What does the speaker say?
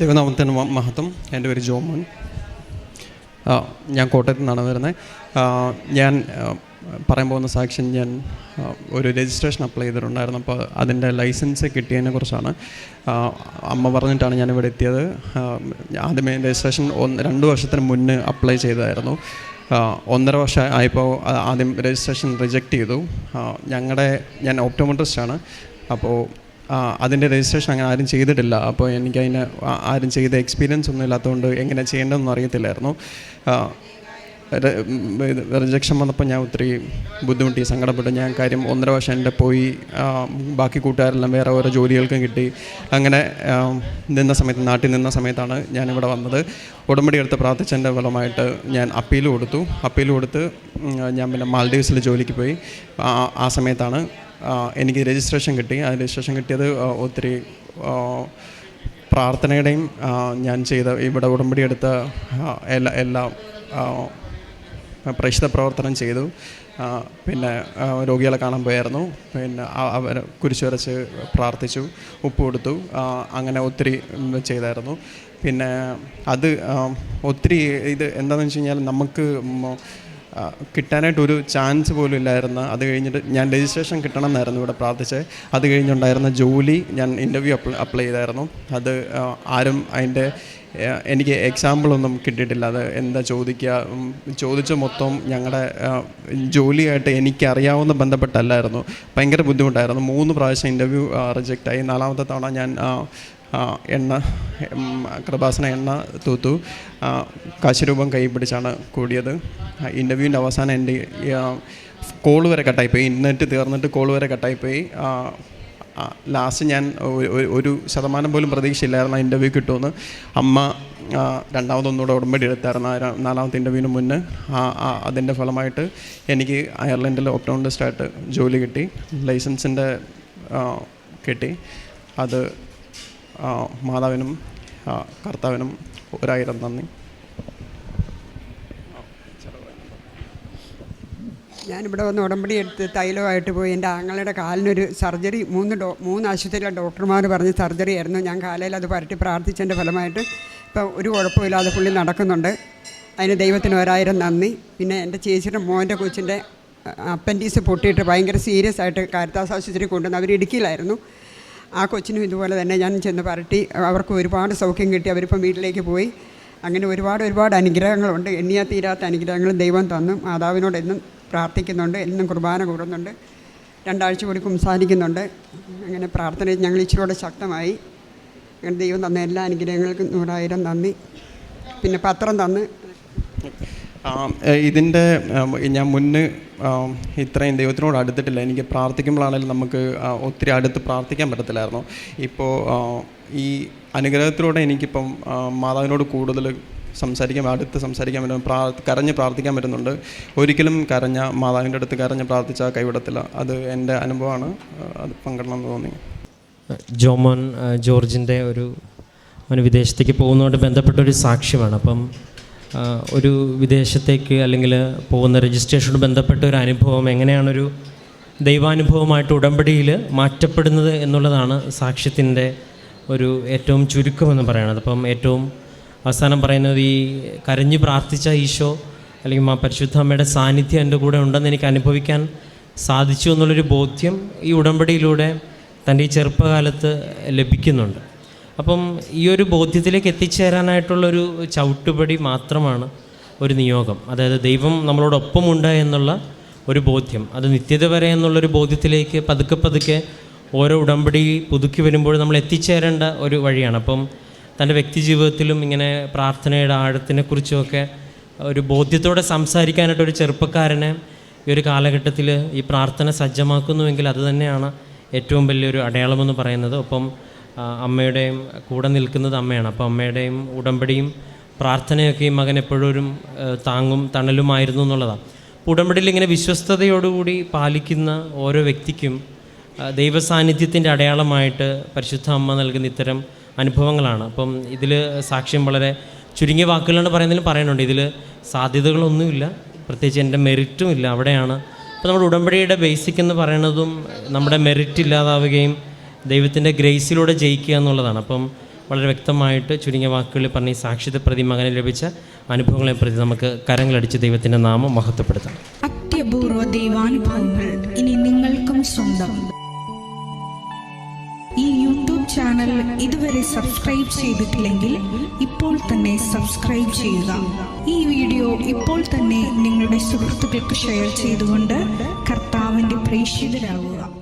ദൈവനാമത്തിന് മഹത്വം. എന്റെ പേര് ജോമോൻ. ഞാൻ കോട്ടയത്തു നിന്നാണ് വരുന്നത്. ഞാൻ പറയാൻ പോകുന്ന സാക്ഷ്യം ഞാൻ ഒരു രജിസ്ട്രേഷൻ അപ്ലൈ ചെയ്തിട്ടുണ്ടായിരുന്നു. അപ്പോൾ അതിന്റെ ലൈസൻസ് കിട്ടിയതിനെ കുറിച്ചാണ്. അമ്മ പറഞ്ഞിട്ടാണ് ഞാൻ ഇവിടെ എത്തിയത്. ആദ്യമേ രജിസ്ട്രേഷൻ ഒന്ന് രണ്ട് വർഷത്തിന് മുന്നേ അപ്ലൈ ചെയ്തതായിരുന്നു. ഒന്നര വർഷം ആയപ്പോൾ ആദ്യം രജിസ്ട്രേഷൻ റിജക്റ്റ് ചെയ്തു. ഞങ്ങളുടെ ഞാൻ ഓപ്റ്റോമെട്രിസ്റ്റാണ്. അപ്പോൾ അതിന്റെ രജിസ്ട്രേഷൻ അങ്ങനെ ആരും ചെയ്തിട്ടില്ല. അപ്പോൾ എനിക്ക് അതിന് ആരും ചെയ്ത എക്സ്പീരിയൻസ് ഒന്നും ഇല്ലാത്തതുകൊണ്ട് എങ്ങനെ ചെയ്യേണ്ടതെന്ന് അറിയത്തില്ലായിരുന്നു. റിജക്ഷൻ വന്നപ്പോൾ ഞാൻ ഒത്തിരി ബുദ്ധിമുട്ടി സങ്കടപ്പെട്ടു. ഞാൻ കാര്യം ഒന്നര വർഷം എന്റെ പോയി ബാക്കി കൂട്ടുകാരെല്ലാം വേറെ ഓരോ ജോലികൾക്കും കിട്ടി. അങ്ങനെ നിന്ന സമയത്ത് നാട്ടിൽ നിന്ന സമയത്താണ് ഞാനിവിടെ വന്നത്. ഉടമ്പടി എടുത്ത് പ്രാർത്ഥിച്ചതിന്റെ ഫലമായിട്ട് ഞാൻ അപ്പീൽ കൊടുത്തു. അപ്പീൽ കൊടുത്ത് ഞാൻ പിന്നെ മാൽഡീവ്സിൽ ജോലിക്ക് പോയി. ആ സമയത്താണ് എനിക്ക് രജിസ്ട്രേഷൻ കിട്ടി. ആ രജിസ്ട്രേഷൻ കിട്ടിയത് ഒത്തിരി പ്രാർത്ഥനയുടെയും ഞാൻ ചെയ്ത ഇവിടെ ഉടമ്പടി എടുത്ത എല്ലാ എല്ലാ പ്രശ്ന പ്രവർത്തനം ചെയ്തു. പിന്നെ രോഗികളെ കാണാൻ പോയായിരുന്നു. പിന്നെ അവർ കുരിശ് വരച്ച് പ്രാർത്ഥിച്ചു ഉപ്പ് കൊടുത്തു. അങ്ങനെ ഒത്തിരി ചെയ്തായിരുന്നു. പിന്നെ അത് ഒത്തിരി ഇത് എന്താണെന്ന് വെച്ച് കഴിഞ്ഞാൽ നമുക്ക് കിട്ടാനായിട്ട് ഒരു ചാൻസ് പോലും ഇല്ലായിരുന്നു അത് കഴിഞ്ഞിട്ട് ഞാൻ രജിസ്ട്രേഷൻ കിട്ടണം എന്നായിരുന്നു ഇവിടെ പ്രാർത്ഥിച്ചത്. അത് കഴിഞ്ഞുണ്ടായിരുന്ന ജോലി ഞാൻ ഇന്റർവ്യൂ അപ്ലൈ അപ്ലൈ ചെയ്തായിരുന്നു. അത് ആരും അതിന്റെ എനിക്ക് എക്സാമ്പിളൊന്നും കിട്ടിയിട്ടില്ല. അത് എന്താ ചോദിക്കുക ചോദിച്ച മൊത്തം ഞങ്ങളുടെ ജോലിയായിട്ട് എനിക്കറിയാവുന്ന ബന്ധപ്പെട്ടല്ലായിരുന്നു. ഭയങ്കര ബുദ്ധിമുട്ടായിരുന്നു. മൂന്ന് പ്രാവശ്യം ഇന്റർവ്യൂ റിജക്റ്റായി നാലാമത്തെ തവണ ഞാൻ എണ്ണ കൃപാസന എണ്ണ തൂത്തു. കാശുരൂപം കൈ പിടിച്ചാണ് കൂടിയത്. ഇന്റർവ്യൂവിന്റെ അവസാനം എന്റെ കോൾ വരെ കട്ടായിപ്പോയി. ഇന്നിട്ട് തീർന്നിട്ട് കോൾ വരെ കട്ടായിപ്പോയി. ലാസ്റ്റ് ഞാൻ ഒരു- ശതമാനം പോലും പ്രതീക്ഷയില്ലായിരുന്നു ആ ഇന്റർവ്യൂ കിട്ടുമെന്ന്. അമ്മ രണ്ടാമതൊന്നുകൂടെ ഉടമ്പടി എടുത്തായിരുന്നു. നാലാമത്തെ ഇന്റർവ്യൂവിന് മുന്നേ. അതിന്റെ ഫലമായിട്ട് എനിക്ക് അയർലൻഡിൽ ഓപ്റ്റോണിസ്റ്റായിട്ട് ജോലി കിട്ടി. ലൈസൻസിന്റെ കിട്ടി. അത് മാതാവിനും കർത്താവിനും ഒരായിരം നന്ദി. ഞാനിവിടെ വന്ന് ഉടമ്പടി എടുത്ത് തൈലമായിട്ട് പോയി. എന്റെ ആങ്ങളുടെ കാലിനൊരു സർജറി മൂന്ന് ഡോ മൂന്ന് ആശുപത്രിയിലെ ഡോക്ടർമാർ പറഞ്ഞ് സർജറി ആയിരുന്നു. ഞാൻ കാലയിൽ അത് പരട്ടി പ്രാർത്ഥിച്ചതിന്റെ ഫലമായിട്ട് ഇപ്പം ഒരു കുഴപ്പമില്ലാതെ പുള്ളി നടക്കുന്നുണ്ട്. അതിന് ദൈവത്തിന് ഒരായിരം നന്ദി. പിന്നെ എന്റെ ചേച്ചിയുടെ മോന്റെ കൊച്ചിന്റെ അപ്പൻഡീസ് പൊട്ടിയിട്ട് ഭയങ്കര സീരിയസ് ആയിട്ട് കാരിത്താസ് ആശുപത്രി കൊണ്ടുവന്ന് അവർ ഇടുക്കിയിലായിരുന്നു. ആ കൊച്ചിനും ഇതുപോലെ തന്നെ ഞാൻ ചെന്ന് പരട്ടി അവർക്ക് ഒരുപാട് സൗഖ്യം കിട്ടി. അവരിപ്പം വീട്ടിലേക്ക് പോയി. അങ്ങനെ ഒരുപാട് ഒരുപാട് അനുഗ്രഹങ്ങളുണ്ട്. എണ്ണിയാ തീരാത്ത അനുഗ്രഹങ്ങൾ ദൈവം തന്നു. മാതാവിനോട് എന്നും പ്രാർത്ഥിക്കുന്നുണ്ട്. എന്നും കുർബാന കൂടുന്നുണ്ട്. രണ്ടാഴ്ച കൂടി കുംസാരിക്കുന്നുണ്ട്. അങ്ങനെ പ്രാർത്ഥന ഞങ്ങൾ ഇച്ചിരൂടെ ശക്തമായി. അങ്ങനെ ദൈവം തന്ന എല്ലാ അനുഗ്രഹങ്ങൾക്കും നൂറായിരം നന്ദി. പിന്നെ പത്രം തന്ന്. ഇതിന്റെ ഞാൻ മുന്നേ ഇത്രയും ദൈവത്തിനോട് അടുത്തിട്ടില്ല. എനിക്ക് പ്രാർത്ഥിക്കുമ്പോഴാണെങ്കിലും നമുക്ക് ഒത്തിരി അടുത്ത് പ്രാർത്ഥിക്കാൻ പറ്റത്തില്ലായിരുന്നു. ഇപ്പോൾ ഈ അനുഗ്രഹത്തിലൂടെ എനിക്കിപ്പം മാതാവിനോട് കൂടുതൽ സംസാരിക്കാൻ അടുത്ത് സംസാരിക്കാൻ പറ്റും പ്രാ കരഞ്ഞ് പ്രാർത്ഥിക്കാൻ പറ്റുന്നുണ്ട്. ഒരിക്കലും കരഞ്ഞ മാതാവിന്റെ അടുത്ത് കരഞ്ഞ് പ്രാർത്ഥിച്ചാൽ കൈവിടത്തില്ല. അത് എന്റെ അനുഭവമാണ്. അത് പങ്കിടണം എന്ന് തോന്നി. ജോമോൻ ജോർജിന്റെ ഒരു അവന് വിദേശത്തേക്ക് പോകുന്നതുകൊണ്ട് ബന്ധപ്പെട്ട ഒരു സാക്ഷ്യമാണ്. അപ്പം ഒരു വിദേശത്തേക്ക് അല്ലെങ്കിൽ പോകുന്ന രജിസ്ട്രേഷനോട് ബന്ധപ്പെട്ട ഒരു അനുഭവം എങ്ങനെയാണൊരു ദൈവാനുഭവമായിട്ട് ഉടമ്പടിയിൽ മാറ്റപ്പെടുന്നത് എന്നുള്ളതാണ് സാക്ഷ്യത്തിന്റെ ഒരു ഏറ്റവും ചുരുക്കമെന്ന് പറയുന്നത് അപ്പം ഏറ്റവും അവസാനം പറയുന്നത് ഈ കരഞ്ഞു പ്രാർത്ഥിച്ച ഈശോ അല്ലെങ്കിൽ മാ പരിശുദ്ധ അമ്മയുടെ സാന്നിധ്യം എന്റെ കൂടെ ഉണ്ടെന്ന് എനിക്ക് അനുഭവിക്കാൻ സാധിച്ചു എന്നുള്ളൊരു ബോധ്യം ഈ ഉടമ്പടിയിലൂടെ തന്റെ ഈ ചെറുപ്പകാലത്ത് ലഭിക്കുന്നുണ്ട്. അപ്പം ഈ ഒരു ബോധ്യത്തിലേക്ക് എത്തിച്ചേരാനായിട്ടുള്ളൊരു ചവിട്ടുപടി മാത്രമാണ് ഒരു നിയോഗം. അതായത് ദൈവം നമ്മളോടൊപ്പമുണ്ട് എന്നുള്ള ഒരു ബോധ്യം. അത് നിത്യത വരെ എന്നുള്ളൊരു ബോധ്യത്തിലേക്ക് പതുക്കെ പതുക്കെ ഓരോ ഉടമ്പടി പുതുക്കി വരുമ്പോൾ നമ്മൾ എത്തിച്ചേരേണ്ട ഒരു വഴിയാണ്. അപ്പം തന്റെ വ്യക്തി ജീവിതത്തിലും ഇങ്ങനെ പ്രാർത്ഥനയുടെ ആഴത്തിനെക്കുറിച്ചുമൊക്കെ ഒരു ബോധ്യത്തോടെ സംസാരിക്കാനായിട്ട് ഒരു ചെറുപ്പക്കാരനെ ഈ ഒരു കാലഘട്ടത്തിൽ ഈ പ്രാർത്ഥന സജ്ജമാക്കുന്നുവെങ്കിൽ അത് തന്നെയാണ് ഏറ്റവും വലിയൊരു അടയാളമെന്ന് പറയുന്നത്. ഒപ്പം ആ, അമ്മയുടെയും കൂടെ നിൽക്കുന്നത് അമ്മയാണ്. അപ്പോൾ അമ്മയുടെയും ഉടമ്പടിയും പ്രാർത്ഥനയൊക്കെ ഈ മകൻ എപ്പോഴും താങ്ങും തണലുമായിരുന്നു എന്നുള്ളതാണ് ഉടമ്പടിയിൽ ഇങ്ങനെ വിശ്വസ്തയോടുകൂടി പാലിക്കുന്ന ഓരോ വ്യക്തിക്കും ദൈവസാന്നിധ്യത്തിന്റെ അടയാളമായിട്ട് പരിശുദ്ധ അമ്മ നൽകുന്ന ഇത്തരം അനുഭവങ്ങളാണ്. അപ്പം ഇതിൽ സാക്ഷ്യം വളരെ ചുരുങ്ങിയ വാക്കുകളാണ് പറയുന്നതിലും പറയുന്നുണ്ട് ഇതിൽ സാധ്യതകളൊന്നുമില്ല പ്രത്യേകിച്ച് എന്റെ മെറിറ്റും ഇല്ല അവിടെയാണ്. അപ്പോൾ നമ്മുടെ ഉടമ്പടിയുടെ ബേസിക് എന്ന് പറയുന്നതും നമ്മുടെ മെറിറ്റ് ഇല്ലാതാവുകയും ദൈവത്തിന്റെ ഗ്രേസിലൂടെ ജയിക്കുക എന്നുള്ളതാണ്. അപ്പം വളരെ വ്യക്തമായിട്ട് ചുരുങ്ങിയ വാക്കുകളിൽ പറഞ്ഞ ഈ പ്രതി മകനെ ലഭിച്ച അനുഭവങ്ങളെ പ്രതി നമുക്ക് കരങ്ങളടിച്ച് ദൈവത്തിന്റെ നാമം മഹത്വപ്പെടുത്താം അത്യപൂർവ ദൈവാനുഭവങ്ങൾ ഇനി നിങ്ങൾക്കും സ്വന്തം. ഈ യൂട്യൂബ് ചാനൽ ഇതുവരെ സബ്സ്ക്രൈബ് ചെയ്തിട്ടില്ലെങ്കിൽ ഇപ്പോൾ തന്നെ സബ്സ്ക്രൈബ് ചെയ്യുക. ഈ വീഡിയോ ഇപ്പോൾ തന്നെ നിങ്ങളുടെ സുഹൃത്തുക്കൾക്ക് ഷെയർ ചെയ്തുകൊണ്ട് കർത്താവിന്റെ പ്രേക്ഷിതരാകുക.